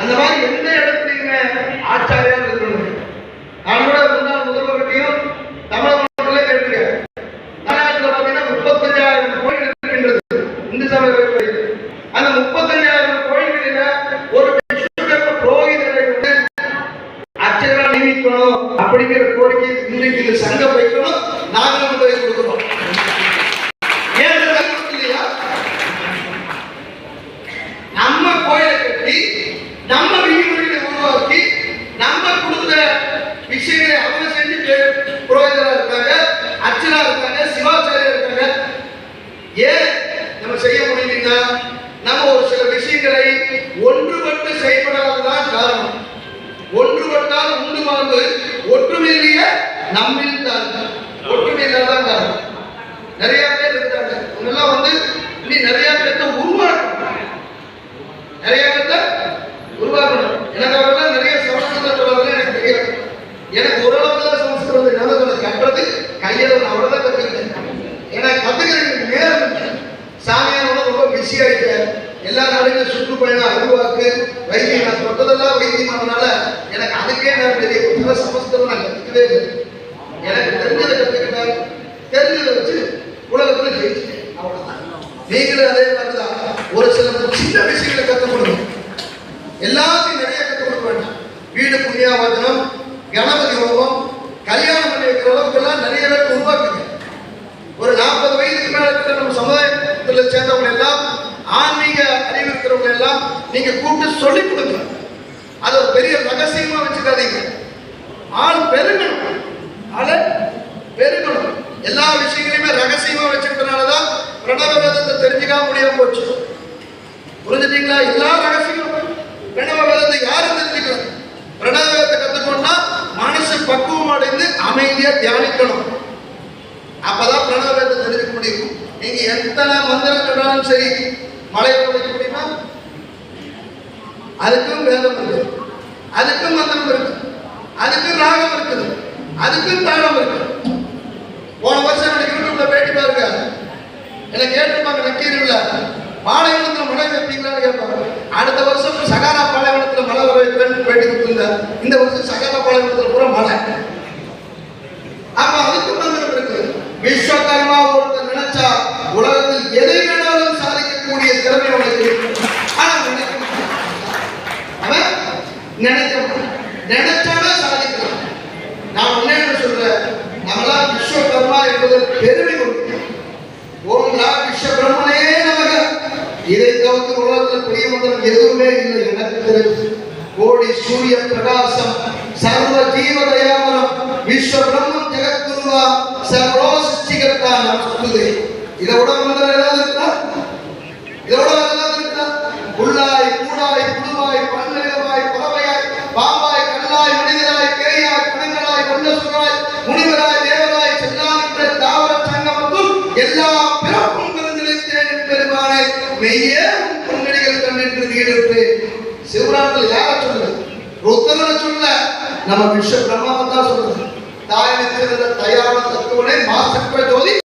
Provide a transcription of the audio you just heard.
அந்த மாதிரி எந்த இடத்துலையுமே ஆச்சாரியா இருக்கணும் நான் கூட முன்னாள் முதல்வர்கிட்டையும் தமிழக மக்களே கேட்டிருக்கேன் தமிழ்நாட்டில் பார்த்தீங்கன்னா முப்பத்தஞ்சாயிரம் கோயில் இருக்கின்றது. இந்து சமய அந்த முப்பத்தஞ்சாயிரம் கோயில்களில ஒரு புரோகிதரை வந்து அர்ச்சகரா நியமிக்கணும் அப்படிங்கிற கோரிக்கை இன்றைக்கு இந்த சங்கம் வைக்கும் நாங்களும் முறை கொடுக்கிறோம் ஏன் இந்த சங்கம் இல்லையா நம்ம கோயிலை கட்டி நம்ம விதிமுறைகளை உருவாக்கி நம்ம கொடுத்த விஷயங்களை அவங்க செஞ்சு பே- புரோகிதரா இருக்காங்க அர்ச்சனா இருக்காங்க சிவாச்சாரியா இருக்காங்க ஏன் நம்ம செய்ய முடியலன்னா நம்ம ஒரு சில விஷயங்களை ஒன்றுபட்டு செயல்படாததான் காரணம் ஒன்றுபட்டால் உண்டு மாண்பு ஒற்றுமையிலேயே நம்மில் தான் ஒற்றுமை இல்லாதான் காரணம் நிறைய பேர் இருக்காங்க இவங்கெல்லாம் வந்து இன்னி நிறைய பேர்த்த உருவாக்கணும். நிறைய பேர்த்த உருவாக்கணும். எனக்கு அவரெல்லாம் நிறைய சமஸ்கிருதம் சொல்றதுல எனக்கு தெரியாது. எனக்கு ஓரளவுக்கு தான் சமஸ்கிருதம் ஞாபகம் கட்டுறது கையில் அவ்வளவுதான் கற்றுக்கிட்டேன். ஏன்னா கத்துக்கிறதுக்கு நேரம் இல்லை. சாமியானோட ரொம்ப பிஸி ஆகிட்டேன் எல்லா நாளையும் சுற்றுப்பயணம் அருவாக்கு வைத்தியம் நான் தொட்டதெல்லாம் வைத்தியமானதுனால எனக்கு அதுக்கே நான் பெரிய சமஸ்கிருதம் நான் கற்றுக்கவே இல்லை. நீங்களும் அதே மாதிரிதான். ஒரு சில சின்ன விஷயங்களை கற்றுக் கொடுங்க. எல்லாத்தையும் நிறைய கற்றுக் கொடுக்க வேண்டாம். வீடு புண்ணியாவதனம் கணபதி ஹோமம் கல்யாணம் பண்ணி வைக்கிற அளவுக்கு எல்லாம் நிறைய பேர் உருவாக்குங்க. ஒரு நாற்பது வயதுக்கு மேல இருக்கிற நம்ம சமுதாயத்தில் சேர்ந்தவங்க எல்லாம் ஆன்மீக அறிவு இருக்கிறவங்க எல்லாம் நீங்க கூப்பிட்டு சொல்லிக் கொடுங்க. அது ஒரு பெரிய ரகசியமா வச்சுக்காதீங்க. ஆள் பெருகணும். ஆளு பெருகணும். எல்லா விஷயங்களையுமே ரகசியமா வச்சுக்கிறதுனாலதான் பிரணவ வேதத்தை தெரிஞ்சுக்காம முடியாம போச்சு. புரிஞ்சுட்டீங்களா? எல்லா ரகசியமும். பிரணவ வேதத்தை யாரும் தெரிஞ்சுக்கல பிரணவ வேதத்தை கத்துக்கணும்னா மனசு பக்குவம் அடைந்து அமைதியா தியானிக்கணும். அப்பதான் பிரணவ வேதத்தை தெரிஞ்சுக்க முடியும். நீங்க எத்தனை மந்திரம் சொன்னாலும் சரி மலையை படிக்க முடியுமா? அதுக்கும் வேதம் இருக்கு. அதுக்கும் மந்திரம் இருக்கு. அதுக்கும் ராகம் இருக்குது. அதுக்கும் தாளம் இருக்கு. போன வருஷம் எனக்கு யூடியூப்ல பேட்டி பாருங்க என்ன கேட்டிருப்பாங்க நக்கீரில் பாலைவனத்தில் மழை வைப்பீங்களான்னு கேட்பாங்க. அடுத்த வருஷம் சகாரா பாலைவனத்தில் மழை வர வைக்கிறேன்னு பேட்டி கொடுத்துருந்தேன் இந்த வருஷம் சகாரா பாலைவனத்தில் பூரா மழை. அப்ப அதுக்கு மந்திரம் இருக்கு விஸ்வகர்மா ஒருத்தர் நினைச்சா உலகத்தில் எதை வேணாலும் சாதிக்கக்கூடிய திறமை உனக்கு ஆனா நினைக்க மாட்டான். அவன் நினைக்க மாட்டான். சாதிக்கலாம். நான் ஒன்னே சொல்றேன். நம்மளாம் விஸ்வகர்மா என்பது பெருமை கொடுக்கிறோம் ஓம் லா விஸ்வ பிரம்மனே நமக இதை தவிர்த்து உலகத்தில் பெரிய மந்திரம் எதுவுமே இல்லை எனக்கு கோடி சூரிய பிரகாசம் சர்வ ஜீவ தயாமரம் விஸ்வ பிரம்மம் ஜெகத்குருவா சர்வோ சிருஷ்டிகர்த்தா நமஸ்துதே இதை விட மந்திரம் ஏதாவது இருக்கா? இதோட வேற ஏதாவது இருக்கா? புல்லாய் கூடாய் புழுவாய் பல்நிலவாய் பறவையாய் பாம்பாய் கல்லாய் மனிதராய் பேயாய் குணங்களாய் கொண்டசுராய் முனிவராய் தேவராய் செல்லாமின்ற தாவர சங்கமத்தும் எல்லா பிறப்பும் பிறந்திருத்தேன் பெருமானை. மெய்யே உன் பொன்னடிகள் கண்ணின்று யார சொல்ல ருத்தரனை சொல்ல நம்ம விஸ்வ பிரம்மாவை தான் சொல்றது தாய் நித்திருந்த தயார தத்துவனே மாசற்ற ஜோதி